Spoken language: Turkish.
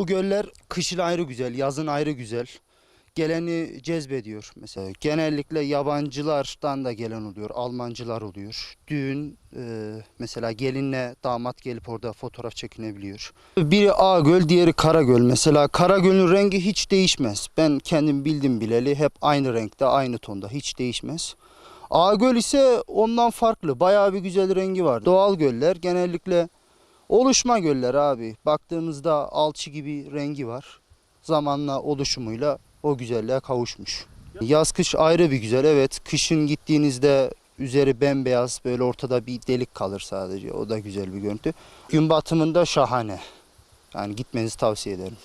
Bu göller kışın ayrı güzel, yazın ayrı güzel. Geleni cezbediyor mesela. Genellikle yabancılardan da gelen oluyor, Almancılar oluyor. Düğün e, mesela gelinle damat gelip orada fotoğraf çekinebiliyor. Biri Ağgöl, diğeri Karagöl. Mesela Karagöl'ün rengi hiç değişmez. Ben kendim bildim bileli hep aynı renkte, aynı tonda hiç değişmez. Ağgöl ise ondan farklı. Bayağı bir güzel rengi var. Doğal göller genellikle oluşma göller abi. Baktığımızda alçı gibi rengi var. Zamanla oluşumuyla o güzelliğe kavuşmuş. Yaz kış ayrı bir güzel. Evet kışın gittiğinizde üzeri bembeyaz böyle ortada bir delik kalır sadece. O da güzel bir görüntü. Gün batımında şahane. Yani gitmenizi tavsiye ederim.